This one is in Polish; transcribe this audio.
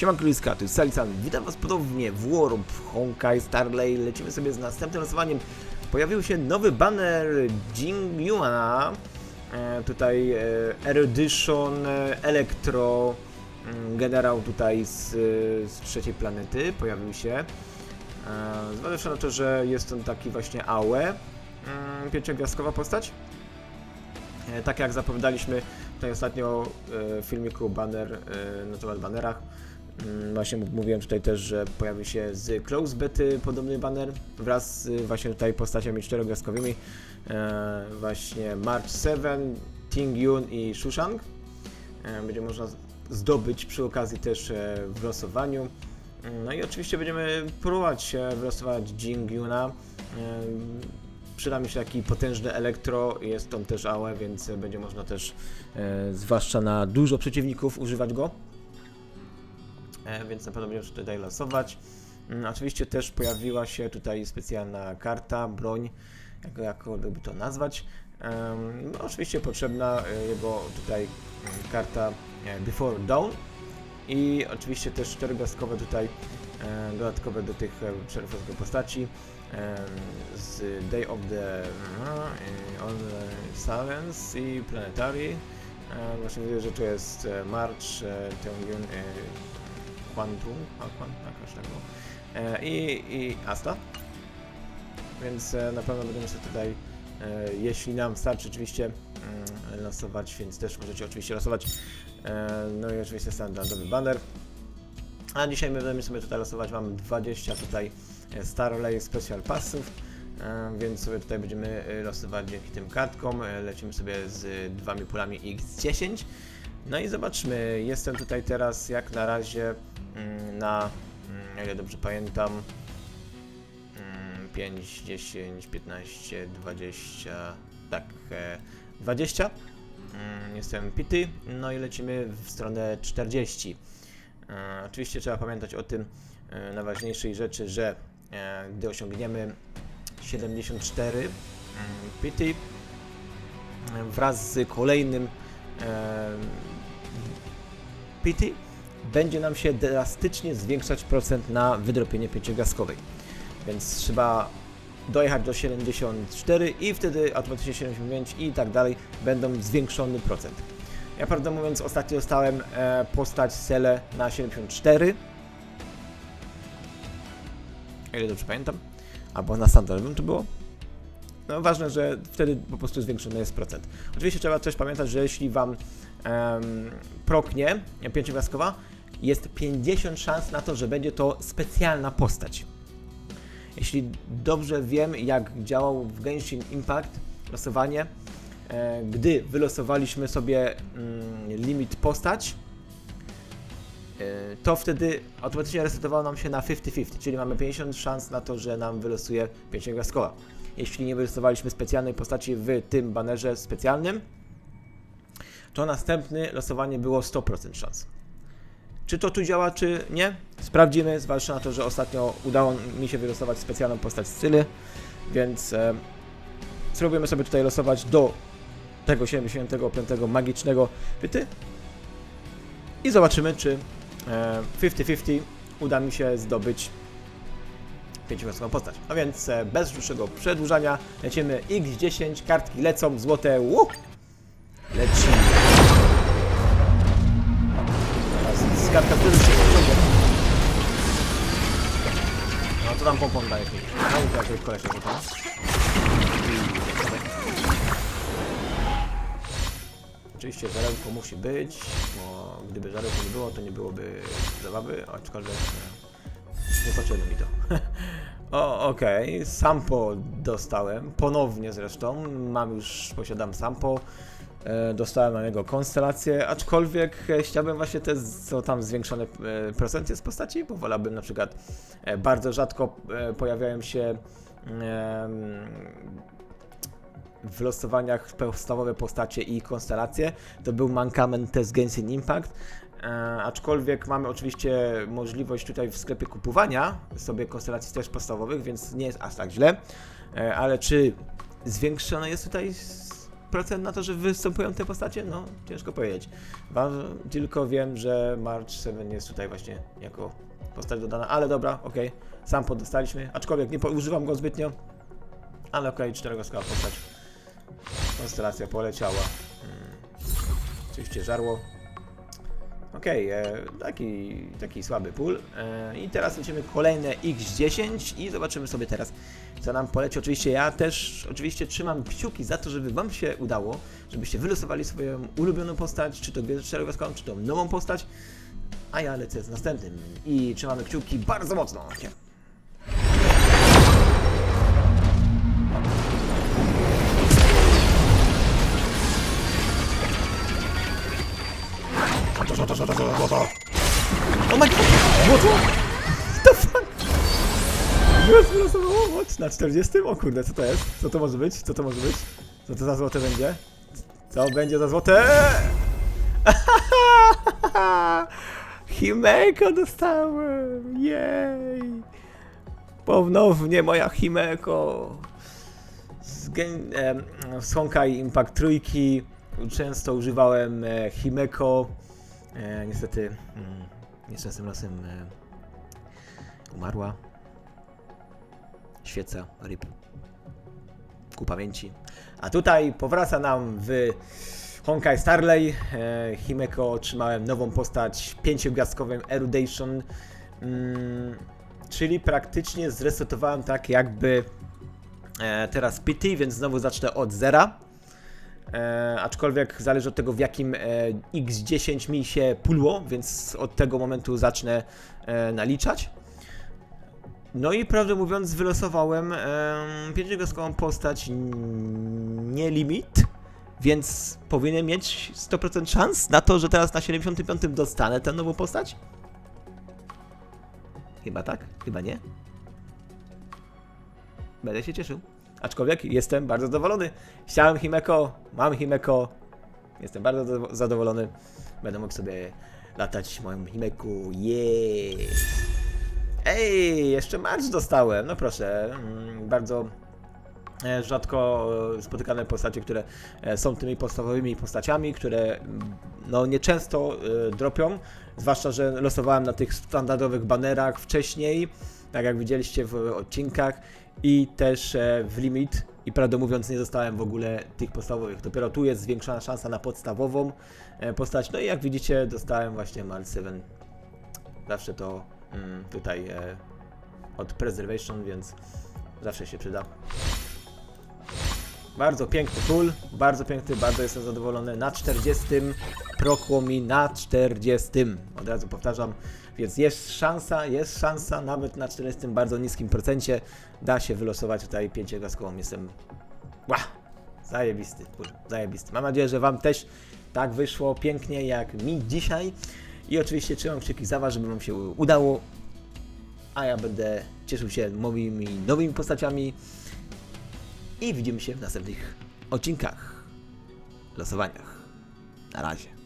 Siemanko Liska, tu jest Salisan. Witam Was ponownie w Warp, Honkai, Starlay. Lecimy sobie z następnym losowaniem. Pojawił się nowy banner Jing Yuana. E, tutaj e, Erudition, e, Elektro, mm, generał tutaj z, e, z trzeciej planety pojawił się. E, Zważywszy na to, że jest on taki właśnie AOE, mm, pięciogwiazdkowa postać. E, Tak jak zapowiadaliśmy tutaj ostatnio e, w filmiku banner, e, na temat banerach, właśnie m- mówiłem tutaj też, że pojawi się z Close Bety podobny banner wraz z właśnie tutaj postaciami czterogwiazdkowymi e, właśnie March 7, Ting Yun i Shushang. E, Będzie można zdobyć przy okazji też e, w losowaniu. Mm, No i oczywiście będziemy próbować wylosować Jing Yuna. Przyda mi się taki potężny elektro, jest on też AOE, więc będzie można też, zwłaszcza na dużo przeciwników, używać go. E, więc na pewno będziemy tutaj losować. Mm, Oczywiście też pojawiła się tutaj specjalna karta, broń, jak, jakkolwiek by to nazwać. No, oczywiście potrzebna e, jego tutaj mm, karta e, Before Dawn i oczywiście też czterogwiazdkowe tutaj e, dodatkowe do tych e, czterogwiazdkowych postaci z Day of the no, i On Silence i Planetary. E, Właśnie widzę, że to jest e, March, e, e, Quantum, a Quantum, jakoś tak było. E, i, i Asta. Więc e, na pewno będziemy sobie tutaj, e, jeśli nam starczy oczywiście, mm, losować, więc też możecie oczywiście losować. No i oczywiście standardowy banner. A dzisiaj będziemy sobie tutaj losować, mam 20 tutaj Starlay Special Passów, więc sobie tutaj będziemy losować dzięki tym kartkom. Lecimy sobie z dwoma pulami X10. No i zobaczmy, jestem tutaj teraz jak na razie mm, na, mm, o ile dobrze pamiętam, mm, 5, 10, 15, 20, tak, e, 20. Mm, Jestem pity, no i lecimy w stronę 40. E, Oczywiście trzeba pamiętać o tym e, najważniejszej rzeczy, że e, gdy osiągniemy 74 mm, pity e, wraz z kolejnym pity będzie nam się drastycznie zwiększać procent na wydropienie pięciogwiazdkowej. Więc trzeba dojechać do 74 i wtedy automatycznie 75 i tak dalej będą zwiększony procent. Ja prawdę mówiąc ostatnio dostałem e, postać Sele na 74. O ile dobrze pamiętam. Albo na standardowym to było. No ważne, że wtedy po prostu zwiększony jest procent. Oczywiście trzeba też pamiętać, że jeśli Wam em, proknie pięciogwiazdkowa, jest 50 szans na to, że będzie to specjalna postać. Jeśli dobrze wiem, jak działał w Genshin Impact losowanie, e, gdy wylosowaliśmy sobie mm, limit postać, e, to wtedy automatycznie resetowało nam się na 50-50, czyli mamy 50 szans na to, że nam wylosuje pięciogwiazdkowa. Jeśli nie wylosowaliśmy specjalnej postaci w tym banerze specjalnym, to następne losowanie było 100% szans. Czy to tu działa, czy nie? Sprawdzimy, zwłaszcza na to, że ostatnio udało mi się wylosować specjalną postać z Cyly, więc e, spróbujemy sobie tutaj losować do tego 75 magicznego pyty i zobaczymy, czy e, 50-50 uda mi się zdobyć pięciogwiazdkową postać. A więc e, bez dłuższego przedłużania lecimy X10, kartki lecą, złote, łup! Lecimy. Teraz z kartka, który się pociąga. No to tam pompon daje jakieś. No i to. Oczywiście żarełko musi być, bo gdyby żarełko nie było, to nie byłoby zabawy, aczkolwiek e, nie potrzebne mi to. o, okej, sampo dostałem, ponownie zresztą, mam już, posiadam sampo, e, dostałem na niego konstelację, aczkolwiek e, chciałbym właśnie te, co tam zwiększone e, procenty z postaci, bo wolałbym na przykład, bardzo rzadko pojawiają się w losowaniach podstawowe postacie i konstelacje. To był mankament test Genshin Impact. E, aczkolwiek mamy oczywiście możliwość tutaj w sklepie kupowania sobie konstelacji też podstawowych, więc nie jest aż tak źle. E, ale czy zwiększone jest tutaj procent na to, że występują te postacie? No, ciężko powiedzieć. Tylko wiem, że March 7 jest tutaj właśnie jako postać dodana, ale dobra, okej. Sam podostaliśmy, aczkolwiek nie używam go zbytnio. Ale okej, czterogłoskowa postać. Konstelacja poleciała. Mm. Oczywiście żarło. Okej, e, taki, taki słaby pól. E, I teraz lecimy kolejne X10 i zobaczymy sobie teraz, co nam poleci. Oczywiście ja też oczywiście trzymam kciuki za to, żeby Wam się udało, żebyście wylosowali swoją ulubioną postać, czy to czterogłoskową, czy to nową postać. A ja lecę z następnym i trzymamy kciuki bardzo mocno. Oh my god! Złoto! What the fuck? Już wylosowało na 40? O kurde, co to jest? Co to może być? Co to może być? Co to za złote będzie? Co będzie za złote? Himeko dostałem! Jej! Ponownie moja Himeko! Z, gen, em, z Honkai Impact trójki często używałem e, Himeko. E, niestety mm, nieszczęsnym losem e, umarła. Świeca, ryb. Ku pamięci. A tutaj powraca nam w Honkai Starley. E, Himeko otrzymałem nową postać pięciogwiazdkową Erudation. Mm, czyli praktycznie zresetowałem tak jakby e, teraz PT, więc znowu zacznę od zera. E, aczkolwiek zależy od tego, w jakim e, X10 mi się pulło, więc od tego momentu zacznę e, naliczać. No i prawdę mówiąc, wylosowałem e, postać nie limit, więc powinienem mieć 100% szans na to, że teraz na 75 dostanę tę nową postać? Chyba tak? Chyba nie? Będę się cieszył. Aczkolwiek jestem bardzo zadowolony. Chciałem Himeko, mam Himeko. Jestem bardzo zado- zadowolony. Będę mógł sobie latać moim Himeku. Jeee. Ej, jeszcze match dostałem. No proszę, mm, bardzo e, rzadko spotykane postacie, które e, są tymi podstawowymi postaciami, które mm, no nieczęsto e, dropią, zwłaszcza, że losowałem na tych standardowych banerach wcześniej, tak jak widzieliście w odcinkach i też e, w limit i prawdę mówiąc nie dostałem w ogóle tych podstawowych. Dopiero tu jest zwiększona szansa na podstawową e, postać. No i jak widzicie dostałem właśnie Mal 7. Zawsze to mm, tutaj e, od Preservation, więc zawsze się przyda. Bardzo piękny tool, bardzo piękny, bardzo jestem zadowolony. Na 40 prokło mi na 40. Od razu powtarzam, więc jest szansa, jest szansa, nawet na 40 bardzo niskim procencie da się wylosować tutaj pięciogwiazdkową. Jestem Ła! Zajebisty, kurwa, zajebisty. Mam nadzieję, że Wam też tak wyszło pięknie jak mi dzisiaj. I oczywiście trzymam kciuki za Was, żeby Wam się udało. A ja będę cieszył się moimi nowymi postaciami. I widzimy się w następnych odcinkach, losowaniach. Na razie.